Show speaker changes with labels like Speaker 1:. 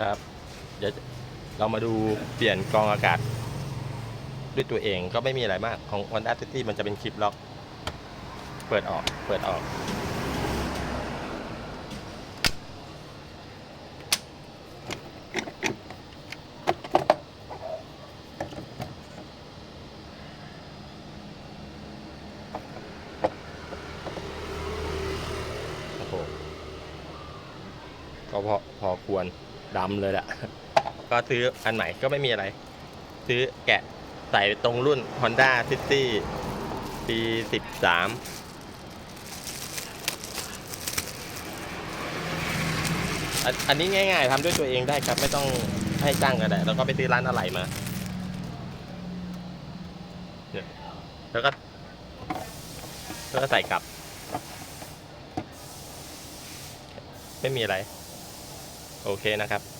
Speaker 1: ครับ เดี๋ยวเรามาดูเปลี่ยนกรองอากาศ ด้วยตัวเองก็ไม่มีอะไรมากของ Honda City มันจะเป็นคลิปล็อก เปิดออกเปิดออก โอ้โหก็พอพอควร ดำเลยแหละก็ซื้ออันใหม่ก็ไม่มีอะไร ซื้อแกะใส่ตรงรุ่น Honda City ปี 13อันอันนี้ง่ายๆทำด้วยตัวเองได้ครับ ไม่ต้องให้จ้างก็ได้แล้วก็ไปซื้อร้านอะไหล่มาแล้วก็แล้วก็ใส่กลับ ไม่มีอะไร โอเคนะครับ